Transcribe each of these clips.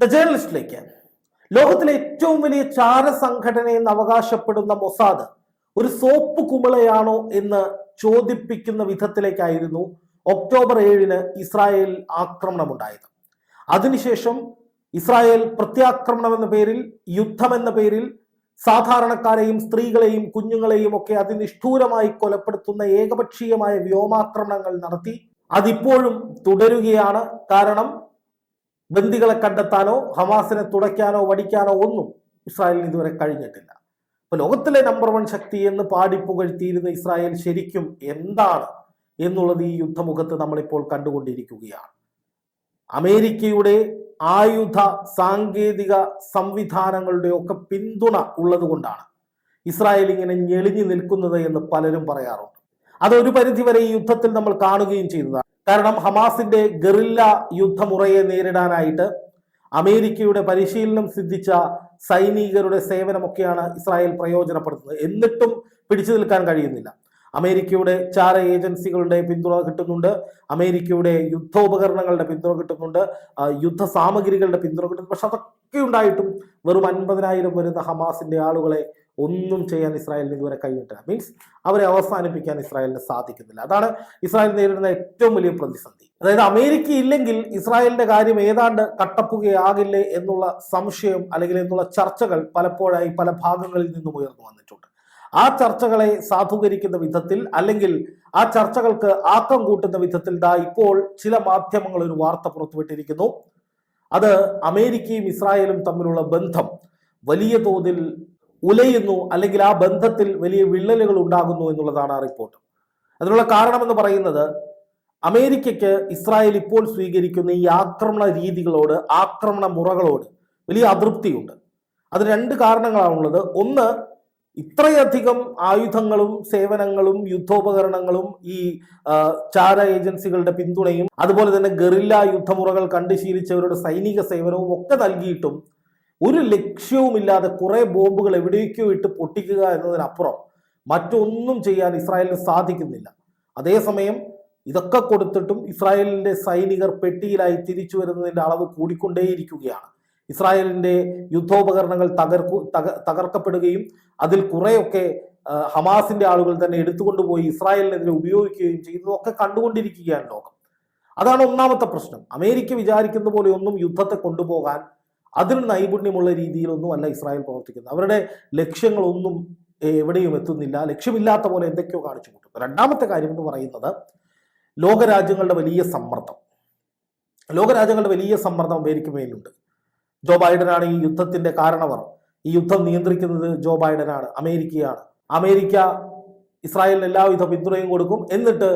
The ജേർണലിസ്റ്റിലേക്ക് ലോകത്തിലെ ഏറ്റവും വലിയ ചാര സംഘടനയെന്ന് അവകാശപ്പെടുന്ന മൊസാദ് ഒരു സോപ്പ് കുമിളയാണോ എന്ന് ചോദിപ്പിക്കുന്ന വിധത്തിലേക്കായിരുന്നു ഒക്ടോബർ ഏഴിന് ഇസ്രായേൽ ആക്രമണമുണ്ടായത്. അതിനുശേഷം ഇസ്രായേൽ പ്രത്യാക്രമണം എന്ന പേരിൽ യുദ്ധം എന്ന പേരിൽ സാധാരണക്കാരെയും സ്ത്രീകളെയും കുഞ്ഞുങ്ങളെയും ഒക്കെ അതിനിഷ്ഠൂരമായി കൊലപ്പെടുത്തുന്ന ഏകപക്ഷീയമായ വ്യോമാക്രമണങ്ങൾ നടത്തി. അതിപ്പോഴും തുടരുകയാണ്. കാരണം ബന്ദികളെ കണ്ടെത്താനോ ഹമാസിനെ തുടയ്ക്കാനോ വടിക്കാനോ ഒന്നും ഇസ്രായേലിന് ഇതുവരെ കഴിഞ്ഞിട്ടില്ല. അപ്പൊ ലോകത്തിലെ നമ്പർ വൺ ശക്തി എന്ന് പാടിപ്പുകഴ്ത്തിയിരുന്ന ഇസ്രായേൽ ശരിക്കും എന്താണ് എന്നുള്ളത് ഈ യുദ്ധമുഖത്ത് നമ്മളിപ്പോൾ കണ്ടുകൊണ്ടിരിക്കുകയാണ്. അമേരിക്കയുടെ ആയുധ സാങ്കേതിക സംവിധാനങ്ങളുടെ ഒക്കെ പിന്തുണ ഉള്ളതുകൊണ്ടാണ് ഇസ്രായേൽ ഇങ്ങനെ ഞെളിഞ്ഞു നിൽക്കുന്നത് എന്ന് പലരും പറയാറുണ്ട്. അതൊരു പരിധിവരെ ഈ യുദ്ധത്തിൽ നമ്മൾ കാണുകയും ചെയ്തതാണ്. കാരണം ഹമാസിന്റെ ഗറില്ല യുദ്ധമുറയെ നേരിടാനായിട്ട് അമേരിക്കയുടെ പരിശീലനം സിദ്ധിച്ച സൈനികരുടെ സേവനമൊക്കെയാണ് ഇസ്രായേൽ പ്രയോജനപ്പെടുത്തുന്നത്. എന്നിട്ടും പിടിച്ചു നിൽക്കാൻ കഴിയുന്നില്ല. അമേരിക്കയുടെ ചാര ഏജൻസികളുടെ പിന്തുണ കിട്ടുന്നുണ്ട്. അമേരിക്കയുടെ യുദ്ധോപകരണങ്ങളുടെ പിന്തുണ കിട്ടുന്നുണ്ട്. യുദ്ധ സാമഗ്രികളുടെ പിന്തുണ കിട്ടുന്നു പക്ഷെ അതൊക്കെ ഉണ്ടായിട്ടും വെറും അൻപതിനായിരം വരുന്ന ഹമാസിന്റെ ആളുകളെ ഒന്നും ചെയ്യാൻ ഇസ്രായേലിന് ഇതുവരെ കഴിഞ്ഞിട്ടില്ല. മീൻസ് അവരെ അവസാനിപ്പിക്കാൻ ഇസ്രായേലിന് സാധിക്കുന്നില്ല. അതാണ് ഇസ്രായേൽ നേരിടുന്ന ഏറ്റവും വലിയ പ്രതിസന്ധി. അതായത് അമേരിക്ക ഇല്ലെങ്കിൽ ഇസ്രായേലിന്റെ കാര്യം ഏതാണ്ട് കട്ടപ്പുകയാകില്ലേ എന്നുള്ള സംശയം അല്ലെങ്കിൽ എന്നുള്ള ചർച്ചകൾ പലപ്പോഴായി പല ഭാഗങ്ങളിൽ നിന്നും ഉയർന്നു വന്നിട്ടുണ്ട്. ആ ചർച്ചകളെ സാധൂകരിക്കുന്ന വിധത്തിൽ അല്ലെങ്കിൽ ആ ചർച്ചകൾക്ക് ആക്കം കൂട്ടുന്ന വിധത്തിൽ ദാ ഇപ്പോൾ ചില മാധ്യമങ്ങൾ ഒരു വാർത്ത പുറത്തുവിട്ടിരിക്കുന്നു. അത് അമേരിക്കയും ഇസ്രായേലും തമ്മിലുള്ള ബന്ധം വലിയ തോതിൽ ഉലയുന്നു അല്ലെങ്കിൽ ആ ബന്ധത്തിൽ വലിയ വിള്ളലുകൾ ഉണ്ടാകുന്നു എന്നുള്ളതാണ് ആ റിപ്പോർട്ട്. അതിനുള്ള കാരണമെന്ന് പറയുന്നത് അമേരിക്കയ്ക്ക് ഇസ്രായേൽ ഇപ്പോൾ സ്വീകരിക്കുന്ന ഈ ആക്രമണ രീതികളോട് ആക്രമണ മുറകളോട് വലിയ അതൃപ്തിയുണ്ട്. അത് രണ്ട് കാരണങ്ങളാണുള്ളത്. ഒന്ന് ഇത്രയധികം ആയുധങ്ങളും സേവനങ്ങളും യുദ്ധോപകരണങ്ങളും ഈ ചാര ഏജൻസികളുടെ പിന്തുണയും അതുപോലെ തന്നെ ഗറില്ല യുദ്ധമുറകൾ കണ്ടു ശീലിച്ചവരുടെ സൈനിക സേവനവും ഒക്കെ നൽകിയിട്ടും ഒരു ലക്ഷ്യവുമില്ലാതെ കുറേ ബോംബുകൾ എവിടേക്കോ ഇട്ട് പൊട്ടിക്കുക എന്നതിനപ്പുറം മറ്റൊന്നും ചെയ്യാൻ ഇസ്രായേലിന് സാധിക്കുന്നില്ല. അതേസമയം ഇതൊക്കെ കൊടുത്തിട്ടും ഇസ്രായേലിന്റെ സൈനികർ പെട്ടിയിലായി തിരിച്ചു വരുന്നതിന്റെ അളവ് കൂടിക്കൊണ്ടേയിരിക്കുകയാണ്. ഇസ്രായേലിന്റെ യുദ്ധോപകരണങ്ങൾ തകർക്കു തക തകർക്കപ്പെടുകയും അതിൽ കുറേയൊക്കെ ഹമാസിന്റെ ആളുകൾ തന്നെ എടുത്തുകൊണ്ടുപോയി ഇസ്രായേലിനെതിരെ ഉപയോഗിക്കുകയും ചെയ്യുന്നതൊക്കെ കണ്ടുകൊണ്ടിരിക്കുകയാണ് ലോകം. അതാണ് ഒന്നാമത്തെ പ്രശ്നം. അമേരിക്ക വിചാരിക്കുന്ന പോലെ ഒന്നും യുദ്ധത്തെ കൊണ്ടുപോകാൻ അതിന് നൈപുണ്യമുള്ള രീതിയിലൊന്നും അല്ല ഇസ്രായേൽ പ്രവർത്തിക്കുന്നത്. അവരുടെ ലക്ഷ്യങ്ങളൊന്നും എവിടെയും എത്തുന്നില്ല. ലക്ഷ്യമില്ലാത്ത പോലെ എന്തൊക്കെയോ കാണിച്ചു കൂട്ടുന്നു. രണ്ടാമത്തെ കാര്യം എന്ന് പറയുന്നത് ലോകരാജ്യങ്ങളുടെ വലിയ സമ്മർദ്ദം. ലോകരാജ്യങ്ങളുടെ വലിയ സമ്മർദ്ദം അമേരിക്ക മേലുണ്ട്. ജോ ബൈഡനാണ് ഈ യുദ്ധത്തിന്റെ കാരണവർ. ഈ യുദ്ധം നിയന്ത്രിക്കുന്നത് ജോ ബൈഡനാണ് അമേരിക്കയാണ്. അമേരിക്ക ഇസ്രായേലിന് എല്ലാവിധ പിന്തുണയും കൊടുക്കും. എന്നിട്ട്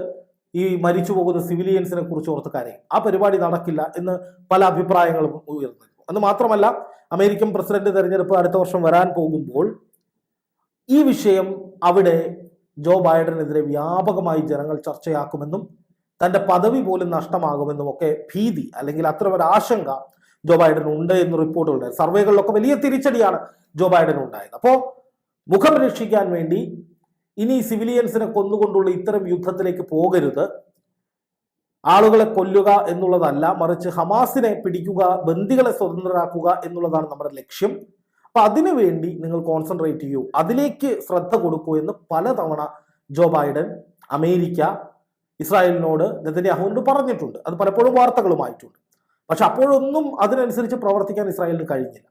ഈ മരിച്ചു പോകുന്ന സിവിലിയൻസിനെ കുറിച്ച് ഓർത്ത് കരയും. ആ പരിപാടി നടക്കില്ല എന്ന് പല അഭിപ്രായങ്ങളും ഉയർന്നു അന്ന് മാത്രമല്ല അമേരിക്കൻ പ്രസിഡന്റ് തെരഞ്ഞെടുപ്പ് അടുത്ത വർഷം വരാൻ പോകുമ്പോൾ ഈ വിഷയം അവിടെ ജോ ബൈഡനെതിരെ വ്യാപകമായി ജനങ്ങൾ ചർച്ചയാക്കുമെന്നും തന്റെ പദവി പോലും നഷ്ടമാകുമെന്നും ഒക്കെ ഭീതി അല്ലെങ്കിൽ അത്ര ഒരു ആശങ്ക ജോ ബൈഡൻ ഉണ്ട് എന്ന് റിപ്പോർട്ടുകളുണ്ട് സർവേകളിലൊക്കെ വലിയ തിരിച്ചടിയാണ് ജോ ബൈഡൻ ഉണ്ടായത്. അപ്പോൾ മുഖം രക്ഷിക്കാൻ വേണ്ടി ഇനി സിവിലിയൻസിനെ കൊന്നുകൊണ്ടുള്ള ഇത്തരം യുദ്ധത്തിലേക്ക് പോകരുത്. ആളുകളെ കൊല്ലുക എന്നുള്ളതല്ല മറിച്ച് ഹമാസിനെ പിടിക്കുക ബന്ദികളെ സ്വതന്ത്രരാക്കുക എന്നുള്ളതാണ് നമ്മുടെ ലക്ഷ്യം. അപ്പൊ അതിനുവേണ്ടി നിങ്ങൾ കോൺസെൻട്രേറ്റ് ചെയ്യൂ. അതിലേക്ക് ശ്രദ്ധ കൊടുക്കൂ എന്ന് പലതവണ ജോ ബൈഡൻ അമേരിക്ക ഇസ്രായേലിനോട് നെതന്യാഹുവിനോട് പറഞ്ഞിട്ടുണ്ട്. അത് പലപ്പോഴും വാർത്തകളുമായിട്ടുണ്ട്. പക്ഷെ അപ്പോഴൊന്നും അതിനനുസരിച്ച് പ്രവർത്തിക്കാൻ ഇസ്രായേലിന് കഴിഞ്ഞില്ല.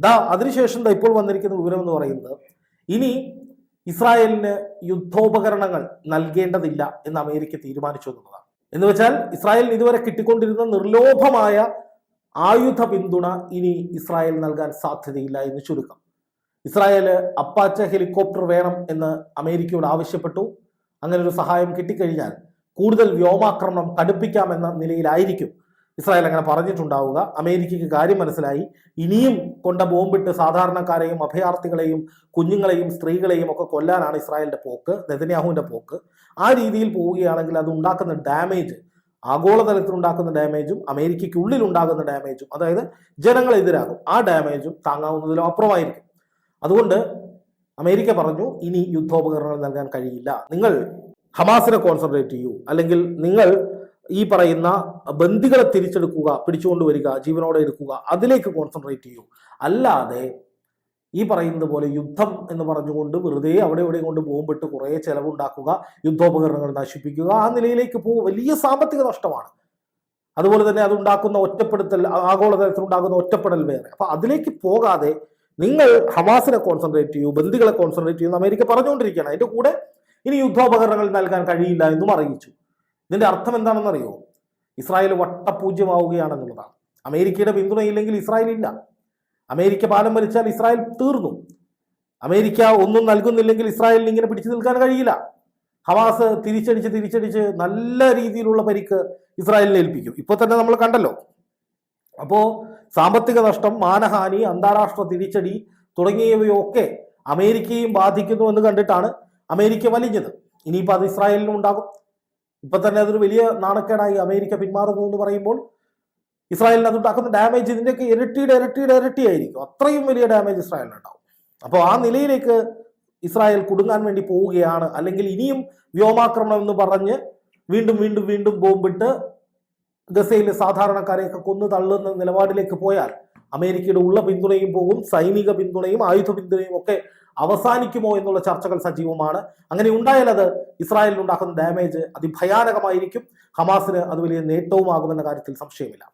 ദാ അതിനുശേഷം ദാ ഇപ്പോൾ വന്നിരിക്കുന്ന വിവരം എന്ന് പറയുന്നത് ഇനി ഇസ്രായേലിന് യുദ്ധോപകരണങ്ങൾ നൽകേണ്ടതില്ല എന്ന് അമേരിക്ക തീരുമാനിച്ചു എന്നുള്ളതാണ്. എന്ന് വെച്ചാൽ ഇസ്രായേലിന് ഇതുവരെ കിട്ടിക്കൊണ്ടിരുന്ന നിർലോഭമായ ആയുധ പിന്തുണ ഇനി ഇസ്രായേൽ നൽകാൻ സാധ്യതയില്ല എന്ന് ചുരുക്കം. ഇസ്രായേൽ അപ്പാച്ച ഹെലികോപ്റ്റർ വേണം എന്ന് അമേരിക്കയോട് ആവശ്യപ്പെട്ടു. അങ്ങനെ ഒരു സഹായം കിട്ടിക്കഴിഞ്ഞാൽ കൂടുതൽ വ്യോമാക്രമണം കടുപ്പിക്കാമെന്ന നിലയിലായിരിക്കും ഇസ്രായേൽ അങ്ങനെ പറഞ്ഞിട്ടുണ്ടാവുക. അമേരിക്കയ്ക്ക് കാര്യം മനസ്സിലായി. ഇനിയും കൊണ്ട ബോംബിട്ട് സാധാരണക്കാരെയും അഭയാർത്ഥികളെയും കുഞ്ഞുങ്ങളെയും സ്ത്രീകളെയും ഒക്കെ കൊല്ലാനാണ് ഇസ്രായേലിന്റെ പോക്ക് നെതന്യാഹുവിന്റെ പോക്ക്. ആ രീതിയിൽ പോവുകയാണെങ്കിൽ അത് ഉണ്ടാക്കുന്ന ഡാമേജ് ആഗോളതലത്തിൽ ഉണ്ടാക്കുന്ന ഡാമേജും അമേരിക്കയ്ക്കുള്ളിൽ ഉണ്ടാകുന്ന ഡാമേജും അതായത് ജനങ്ങളെതിരാകും ആ ഡാമേജും താങ്ങാവുന്നതിലും അപ്പുറമായിരിക്കും. അതുകൊണ്ട് അമേരിക്ക പറഞ്ഞു ഇനി യുദ്ധോപകരണങ്ങൾ നൽകാൻ കഴിയില്ല. നിങ്ങൾ ഹമാസിനെ കോൺസെൻട്രേറ്റ് ചെയ്യൂ. അല്ലെങ്കിൽ നിങ്ങൾ ഈ പറയുന്ന ബന്ധികളെ തിരിച്ചെടുക്കുക പിടിച്ചുകൊണ്ടുവരിക ജീവനോടെ എടുക്കുക അതിലേക്ക് കോൺസെൻട്രേറ്റ് ചെയ്യൂ. അല്ലാതെ ഈ പറയുന്നത് പോലെ യുദ്ധം എന്ന് പറഞ്ഞുകൊണ്ട് വെറുതെ അവിടെ ഇവിടെ കൊണ്ട് ബോംബിട്ട് കുറേ ചെലവുണ്ടാക്കുക യുദ്ധോപകരണങ്ങൾ നശിപ്പിക്കുക ആ നിലയിലേക്ക് പോകും വലിയ സാമ്പത്തിക നഷ്ടമാണ്. അതുപോലെ തന്നെ അതുണ്ടാക്കുന്ന ഒറ്റപ്പെടുത്തൽ ആഗോളതലത്തിൽ ഉണ്ടാകുന്ന ഒറ്റപ്പെടൽ വേറെ. അപ്പൊ അതിലേക്ക് പോകാതെ നിങ്ങൾ ഹമാസിനെ കോൺസെൻട്രേറ്റ് ചെയ്യൂ ബന്ധികളെ കോൺസെൻട്രേറ്റ് ചെയ്യൂ അമേരിക്ക പറഞ്ഞുകൊണ്ടിരിക്കുകയാണ്. അതിന്റെ കൂടെ ഇനി യുദ്ധോപകരണങ്ങൾ നൽകാൻ കഴിയില്ല എന്നും അറിയിച്ചു. ഇതിന്റെ അർത്ഥം എന്താണെന്നറിയോ? ഇസ്രായേൽ വട്ടപൂജ്യമാവുകയാണെന്നുള്ളതാണ്. അമേരിക്കയുടെ പിന്തുണയില്ലെങ്കിൽ ഇസ്രായേൽ ഇല്ല. അമേരിക്ക പാലം വലിച്ചാൽ ഇസ്രായേൽ തീർന്നു. അമേരിക്ക ഒന്നും നൽകുന്നില്ലെങ്കിൽ ഇസ്രായേലിന് ഇങ്ങനെ പിടിച്ചു നിൽക്കാൻ കഴിയില്ല. ഹവാസ് തിരിച്ചടിച്ച് തിരിച്ചടിച്ച് നല്ല രീതിയിലുള്ള പരിക്ക് ഇസ്രായേലിനെ ഏൽപ്പിക്കും. ഇപ്പൊ തന്നെ നമ്മൾ കണ്ടല്ലോ. അപ്പോൾ സാമ്പത്തിക നഷ്ടം മാനഹാനി അന്താരാഷ്ട്ര തിരിച്ചടി തുടങ്ങിയവയൊക്കെ അമേരിക്കയും ബാധിക്കുന്നു എന്ന് കണ്ടിട്ടാണ് അമേരിക്ക വലിഞ്ഞത്. ഇനിയിപ്പോൾ അത് ഇസ്രായേലിനും ഉണ്ടാകും. ഇപ്പൊ തന്നെ അതൊരു വലിയ നാണക്കേടായി അമേരിക്ക പിന്മാറുന്നു എന്ന് പറയുമ്പോൾ ഇസ്രായേലിന് അതുണ്ടാക്കുന്ന ഡാമേജ് ഇതിന്റെയൊക്കെ ഇരട്ടിയുടെ ഇരട്ടിയുടെ ഇരട്ടിയായിരിക്കും. അത്രയും വലിയ ഡാമേജ് ഇസ്രായേലിന് ഉണ്ടാവും അപ്പോൾ ആ നിലയിലേക്ക് ഇസ്രായേൽ കുടുങ്ങാൻ വേണ്ടി പോവുകയാണ്. അല്ലെങ്കിൽ ഇനിയും വ്യോമാക്രമണം എന്ന് പറഞ്ഞ് വീണ്ടും വീണ്ടും വീണ്ടും ബോംബിട്ട് ഗസയിലെ സാധാരണക്കാരെയൊക്കെ കൊന്നു തള്ളുന്ന നിലപാടിലേക്ക് പോയാൽ അമേരിക്കയുടെ ഉള്ള പിന്തുണയും പോകും. സൈനിക പിന്തുണയും ആയുധ പിന്തുണയും ഒക്കെ അവസാനിക്കുമോ എന്നുള്ള ചർച്ചകൾ സജീവമാണ്. അങ്ങനെ ഉണ്ടായാൽ അത് ഇസ്രായേലിനുണ്ടാക്കുന്ന ഡാമേജ് അതിഭയാനകമായിരിക്കും. ഹമാസിന് അത് വലിയ നേട്ടവുമാകുമെന്ന കാര്യത്തിൽ സംശയമില്ല.